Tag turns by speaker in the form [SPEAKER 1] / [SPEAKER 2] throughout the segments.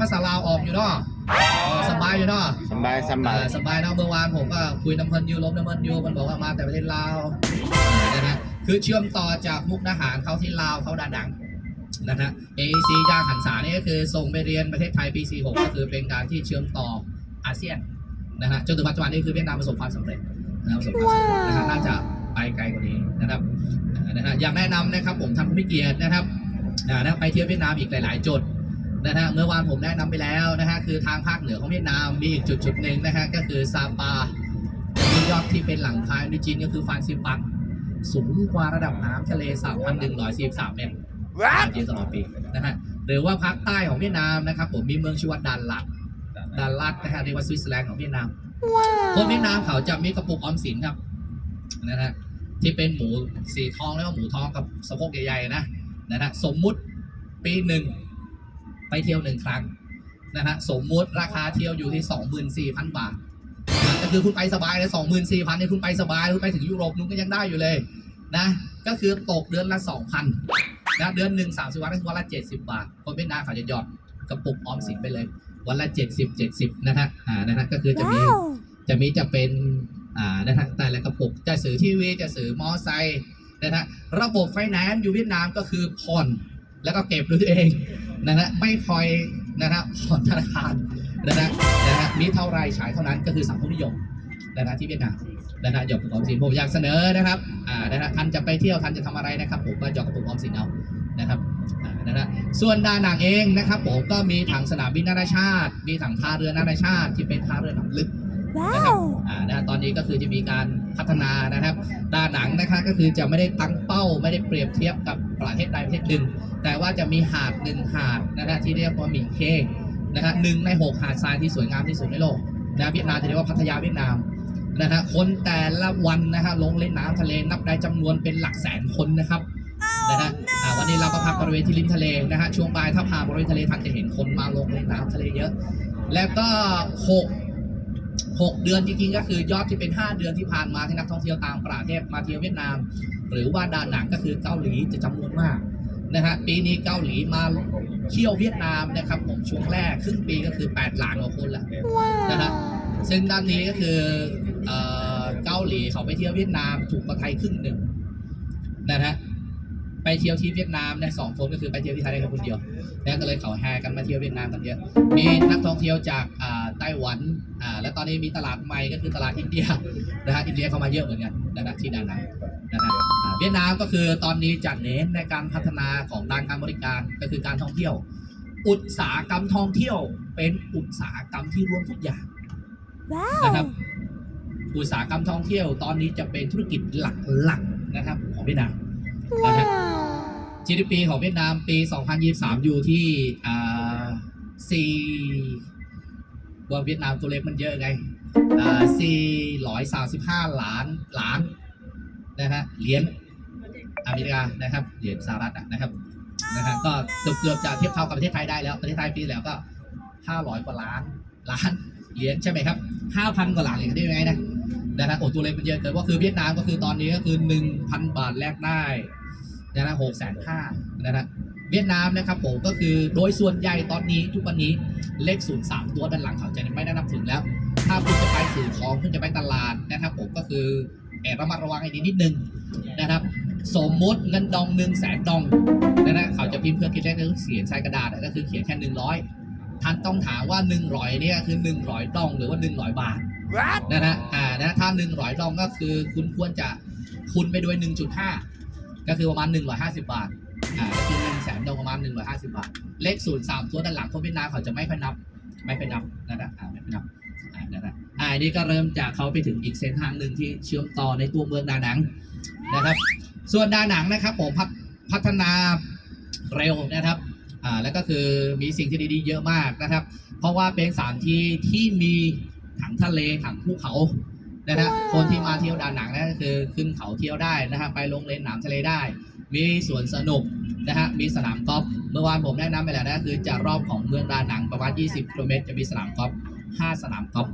[SPEAKER 1] ภาษาลาวออกอยู่เนาะอ๋อสบายอยู่เนาะ
[SPEAKER 2] สบายสบาย
[SPEAKER 1] เออสบายเนาะเมื่อวานผมก็คุยน้ำเพลินอยูลบน้ำเพลินอยูมันบอกว่ามาแต่ประเทศลาวนะฮะคือเชื่อมต่อจากมุกดาหารเขาที่ลาวเขาดาดังนะฮะ AEC ยางหันษานี่ก็คือส่งไปเรียนประเทศไทยปี 46 ก็คือเป็นการที่เชื่อมต่ออาเซียนนะฮะจนถึงปัจจุบันนี้คือเวียดนามประสบความสำเร็จนะครับประสบความสำเร็จนะฮะน่าจะไปไกลกว่านี้นะครับอ่านะฮะอยากแนะนำนะครับผมทำผู้มีเกียรตินะครับอ่านะไปเที่ยวเวียดนามอีกหลาย ๆ จุด นะฮะเมื่อวานผมแนะนำไปแล้วนะฮะคือทางภาคเหนือของเวียดนามมีอีกจุดจุดหนึ่งนะฮะก็คือซาปาที่ยอดที่เป็นหลังคาออริจินก็คือฟานซิปังสูงกว่าระดับน้ำทะเล 3,143 เมตรเย็นตลอดปีนะฮะหรือว่าภาคใต้ของเวียดนามนะครับผมมีเมืองชื่อว่าดานลัดดานลัดนะฮะเรียกว่าสวิตเซอร์แลนด์ของเวียดนามคนเวียดนามเขาจะมีกระปุกออมสินครับนะฮะที่เป็นหมูสีทองแล้วก็หมูทองกับสะโพกใหญ่ๆนะนะฮะสมมุติปีหนึ่ง ไปเที่ยวหนึ่งครั้งนะฮะสมมุติราคาเที่ยวอยู่ที่ 24,000 บาทนะก็คือคุณไปสบายเลย24,000เนี่ยคุณไปสบายคุณไปถึงยุโรปนู้นก็ยังได้อยู่เลยนะก็คือตกเดือนละ 2,000นะเดือนหนึ่ง30วันก็คือวันละ 70 บาท คนเวียดนามเขาจะหยอดกระปุกออมสินไปเลย วันละ 70 70 นะฮะอ่านะฮะก็คือจะมีจะมีจะเป็นอ่านะฮะแต่ละกระปุกจะซื้อทีวีจะซื้อมอไซค์นะฮะระบบไฟแนนซ์อยู่เวียดนามก็คือผ่อน แล้วก็เก็บด้วยตัวเองนะฮะไม่คอยนะฮะผ่อนธนาคารนะฮะนะฮะมีเท่าไรใช้เท่านั้นก็คือสังคมนิยมนะฮะที่เวียดนามนะฮะหยอกกระปุกออมสินผมอยากเสนอนะครับอ่านะฮะท่านจะไปเที่ยวท่านจะทำอะไรนะครับผมก็หยอกกระปุกออมสินเอานะครับอ่านะฮะส่วนดานังเองนะครับผมก็มีถังสนามบินนานาชาติ มีถังท่าเรือนานาชาติที่เป็นท่าเรือหนังลึกนะครับอ่านะตอนนี้ก็คือจะมีการพัฒนานะครับด้านหนังนะคะก็คือจะไม่ได้ตั้งเป้าไม่ได้เปรียบเทียบกับ ประเทศใดประเทศหนึ่ง แต่ว่าจะมีหาดหนึ่งหาดนะฮะที่เรียกว่าหมิงเคงนะฮะหนึ่งในหกหาดทรายที่สวยงามที่สุดในโลกนะเวียดนามจะเรียกว่าพัทยาเวียดนามนะฮะคนแต่ละวันนะฮะลงเล่นน้ำทะเลนับได้จำนวนเป็นหลักแสนคนนะครับนะฮะวันนี้เราก็พักบริเวณที่ริมทะเลนะฮะช่วงบ่ายถ้าพาบริเวณทะเลท่านจะเห็นคนมาลงเล่นน้ำทะเลเยอะ แล้วก็หก หกเดือนจริงๆก็คือยอดที่เป็น 5 เดือนที่ผ่านมาที่นักท่องเที่ยวต่างประเทศมาเที่ยวเวียดนาม หรือว่าดาหนังก็คือเกาหลีจะจำนวนมากนะฮะปีนี้เกาหลีมาเที่ยวเวียดนามนะครับผมช่วงแรกครึ่งปีก็คือ 8 ล้านกว่าคนละนะฮะซึ่งด้านนี้ก็คือเอ่อเกาหลีเขาไปเที่ยวเวียดนามถูกกว่าไทยครึ่งหนึ่งนะฮะ ไปเที่ยวที่เวียดนามเนี่ยสองคนก็คือไปเที่ยวที่ไทยได้แค่คนเดียว แล้วก็เลยเขาแห่กันมาเที่ยวเวียดนามกันเยอะ มีนักท่องเที่ยวจากอ่าไต้หวันอ่าและตอนนี้มีตลาดใหม่ก็คือตลาดอินเดียนะฮะอินเดียเข้ามาเยอะเหมือนกันนะครับที่ดานังนะครับอ่าเวียดนามก็คือตอนนี้จะเน้นในการพัฒนาของด้านการบริการก็คือการท่องเที่ยว อุตสาหกรรมท่องเที่ยว เป็นอุตสาหกรรมที่รวมทุกอย่างนะครับอุตสาหกรรมท่องเที่ยวตอนนี้จะเป็นธุรกิจหลักๆนะครับของเวียดนามนะครับ GDP ของเวียดนามปี 2023 อยู่ที่อ่า4ว่าเวียดนามตัวเลขมันเยอะไงอ่า435ล้านล้านนะฮะเหรียญอเมริกานะครับเหรียญสหรัฐอะนะครับนะฮะก็เกือบเกือบจะเทียบเท่ากับประเทศไทยได้แล้วประเทศไทยปีแล้วก็500กว่าล้านล้านเหรียญใช่ไหมครับ5,000กว่าล้านเหรียญได้ยังไงนะนะฮะโอ้ตัวเลขมันเยอะเกินว่าคือเวียดนามก็คือตอนนี้ก็คือ1,000บาทแลกได้ นะนะหกแสนห้านะนะเวียดนามนะครับผมก็คือโดยส่วนใหญ่ตอนนี้ทุกวันนี้เลขศูนย์สามตัวด้านหลังเขาจะไม่ได้นับถึงแล้ว ถ้าคุณจะไปสื่อของคุณจะไปตลาดนะครับผมก็คือแอบระมัดระวังให้ดีนิดนึงนะครับสมมติเงินดองหนึ่งแสนดองนะนะเขาจะพิมพ์เพื่อคิดเลขก็คือเขียนใส่กระดาษก็คือเขียนแค่หนึ่งร้อยท่านต้องถามว่าหนึ่งร้อยเนี่ยคือหนึ่งร้อยดองหรือว่าหนึ่งร้อยบาทนะนะอ่านะถ้าหนึ่งร้อยดองก็คือคุณควรจะคูณไปด้วยหนึ่งจุดห้า ก็คือประมาณหนึ่งร้อยห้าสิบบาท อ่าก็คือหนึ่งแสนดงประมาณหนึ่งร้อยห้าสิบบาท เลขศูนย์สามตัวด้านหลังคนเวียดนามเขาจะไม่ค่อยนับ ไม่ค่อยนับนะนะอ่าไม่ค่อยนับ อ่านะนะอ่าอันนี้ก็เริ่มจากเขาไปถึงอีกเส้นทางหนึ่งที่เชื่อมต่อในตัวเมืองดานังนะครับ ส่วนดานังนะครับผมพัฒพัฒนาเร็วนะครับ อ่า แล้วก็คือมีสิ่งที่ดีๆเยอะมากนะครับ เพราะว่าเป็นสถานที่ที่มีถังทะเลถังภูเขา นะฮะคนที่มาเที่ยวดานังนะก็คือขึ้นเขาเที่ยวได้นะฮะไปลงเล่นน้ำทะเลได้ มีสวนสนุกนะฮะมีสนามกอล์ฟเมื่อวานผมแนะนำไปแล้วนะคือจะรอบของเมืองดานังประมาณ 20กิโลเมตรจะมีสนามกอล์ฟ5สนามกอล์ฟ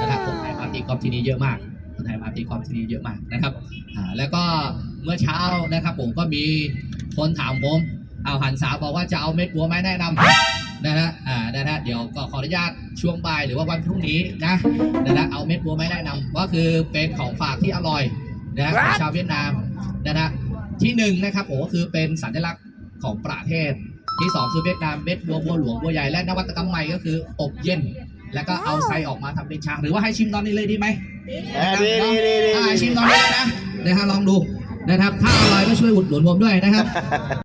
[SPEAKER 1] นะครับคนไทยมาตีกอล์ฟที่นี่เยอะมากคนไทยมาตีกอล์ฟที่นี่เยอะมากนะครับอ่าแล้วก็เมื่อเช้านะครับผมก็มีคนถามผมเอาหันสาบอกว่าจะเอาเม็ดบัวไหมแนะนำ นะฮะอ่านะฮะเดี๋ยวก็ขออนุญาตช่วงบ่ายหรือว่าวันพรุ่งนี้นะนะฮะเอาเม็ดบัวไม้แนะนำก็คือเป็นของฝากที่อร่อยนะฮะของชาวเวียดนามนะฮะที่หนึ่งนะครับโอ้ก็คือเป็นสัญลักษณ์ของประเทศ ที่สองคือเวียดนามเม็ดบัวบัวหลวงบัวใหญ่และนวัตกรรมใหม่ก็คืออบเย็น แล้วก็เอาไส้ออกมาทำเป็นชาหรือว่าให้ชิมตอนนี้เลยดีไหม
[SPEAKER 2] อ่าดีดีดีดี
[SPEAKER 1] อ่าชิมตอนนี้เลยนะนะฮะลองดูนะครับ ถ้าอร่อยก็ช่วยอุดหนุนผมด้วยนะครับ